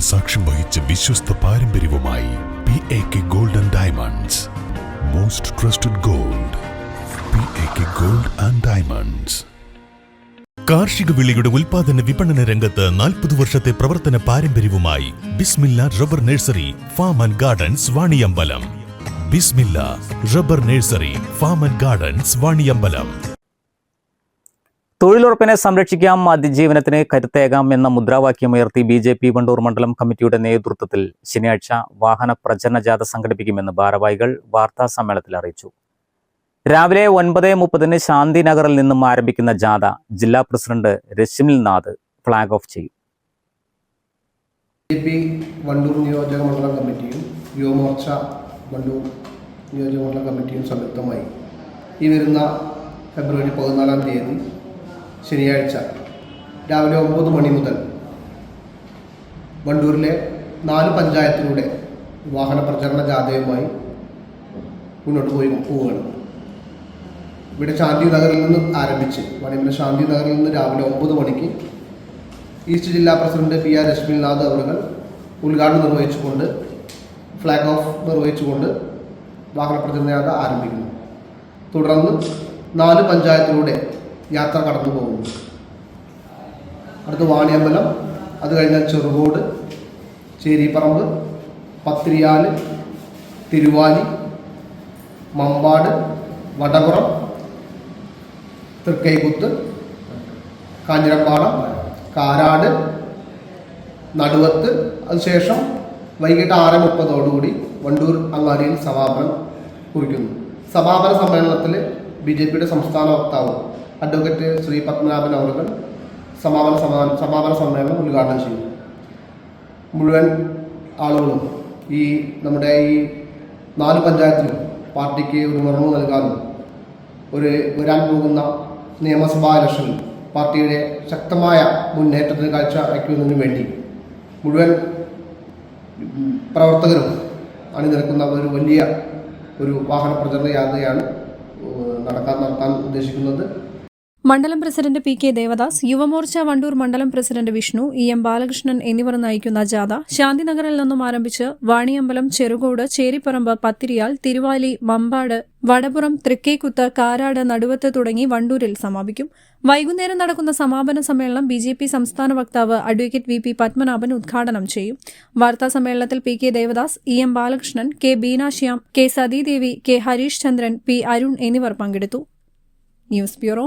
സാക്ഷ്യം വഹിച്ച വിശ്വസ്ത പാരമ്പര്യവുമായി P A K gold and diamonds most trusted gold P A K gold and diamonds കാർഷിക വിളിയുടെ ഉൽപാദന വിപണന രംഗത്ത് നാൽപ്പത് വർഷത്തെ പ്രവർത്തന പാരമ്പര്യവുമായി Bismillah rubber nursery farm and gardens Vaniyambalam. Bismillah rubber nursery farm and gardens Vaniyambalam. തൊഴിലുറപ്പിനെ സംരക്ഷിക്കാം അതിജീവനത്തിന് കരുത്തേകാം എന്ന മുദ്രാവാക്യമുയർത്തി ബി ജെ പി വണ്ടൂർ മണ്ഡലം കമ്മിറ്റിയുടെ നേതൃത്വത്തിൽ ശനിയാഴ്ച വാഹന പ്രചരണ ജാഥ സംഘടിപ്പിക്കുമെന്ന് ഭാരവാഹികൾ വാർത്താ സമ്മേളനത്തിൽ അറിയിച്ചു. രാവിലെ ഒൻപത് മുപ്പതിന് ശാന്തിനഗറിൽ നിന്നും ആരംഭിക്കുന്ന ജാഥ ജില്ലാ president Rashmil Nath flag off ചെയ്യും. വണ്ടൂർ മണ്ഡലം കമ്മിറ്റിയും വണ്ടൂർ മണ്ഡലം കമ്മിറ്റിയും ഈ വരുന്ന ഫെബ്രുവരി പതിനാലാം തീയതി ശനിയാഴ്ച രാവിലെ ഒമ്പത് മണി മുതൽ വണ്ടൂരിലെ നാല് പഞ്ചായത്തിലൂടെ വാഹന പ്രചരണ ജാഥയുമായി മുന്നോട്ട് പോയി പോവുകയാണ്. ഇവിടെ ശാന്തി നഗറിൽ നിന്ന് ആരംഭിച്ച് വണിമല ശാന്തി നഗറിൽ നിന്ന് രാവിലെ ഒമ്പത് മണിക്ക് ഈസ്റ്റ് ജില്ലാ പ്രസിഡന്റ് പി ആർ രശ്മിനാഥ് അവറുകൾ ഉദ്ഘാടനം നിർവഹിച്ചുകൊണ്ട് ഫ്ലാഗ് ഓഫ് നിർവഹിച്ചുകൊണ്ട് വാഹന പ്രചരണ ജാഥ ആരംഭിക്കുന്നു. തുടർന്ന് നാല് പഞ്ചായത്തിലൂടെ യാത്ര കടന്നു പോകുന്നു അടുത്ത് വാണിയമ്പലം അത് കഴിഞ്ഞാൽ ചെറുകോട് ചേരിപ്പറമ്പ് പത്രിയാൽ തിരുവാലി മമ്പാട് വടപുറം തൃക്കൈകുത്ത് കാഞ്ഞിരപ്പാടം കാരാട് നടുവത്ത്. അതിനുശേഷം വൈകിട്ട് ആറ് മുപ്പതോടുകൂടി വണ്ടൂർ അങ്ങാടിയിൽ സമാപനം കുറിക്കുന്നു. സമാപന സമ്മേളനത്തിൽ ബി ജെ പിയുടെ സംസ്ഥാന വക്താവ് അഡ്വക്കേറ്റ് ശ്രീ പത്മനാഭൻ അവറുകൾ സമാപന സമാ- സമാപന സമ്മേളനം ഉദ്ഘാടനം ചെയ്യും. മുഴുവൻ ആളുകളും ഈ നമ്മുടെ ഈ നാല് പഞ്ചായത്തിലും പാർട്ടിക്ക് ഒരു മുറവ് നൽകാനും ഒരു വരാൻ പോകുന്ന നിയമസഭാ ഇലക്ഷനിൽ പാർട്ടിയുടെ ശക്തമായ മുന്നേറ്റത്തിന് കാഴ്ച വയ്ക്കുന്നതിന് വേണ്ടി മുഴുവൻ പ്രവർത്തകരും അണിനിരക്കുന്ന ഒരു വലിയ ഒരു വാഹന പ്രചരണ യാത്രയാണ് നടക്കാൻ നടത്താൻ ഉദ്ദേശിക്കുന്നത്. മണ്ഡലം president P K Devadas Yuva Morcha Wandoor മണ്ഡലം president Vishnu E M Balakrishnan എന്നിവർ നയിക്കുന്ന ജാഥ ശാന്തിനഗറിൽ നിന്നും ആരംഭിച്ച് വാണിയമ്പലം ചെറുകോട് ചേരിപ്പറമ്പ് പത്തിരിയാൽ തിരുവാലി മമ്പാട് വടപുറം തൃക്കേക്കുത്ത് കാരാട് നടുവത്ത് തുടങ്ങി വണ്ടൂരിൽ സമാപിക്കും. വൈകുന്നേരം നടക്കുന്ന സമാപന സമ്മേളനം ബി ജെ പി സംസ്ഥാന വക്താവ് അഡ്വക്കേറ്റ് വി പി പത്മനാഭൻ ഉദ്ഘാടനം ചെയ്യും. വാർത്താ സമ്മേളനത്തിൽ P K Devadas E M Balakrishnan K Beenashyam K Sathidevi K Harish Chandran P Arun എന്നിവർ പങ്കെടുത്തു. News bureau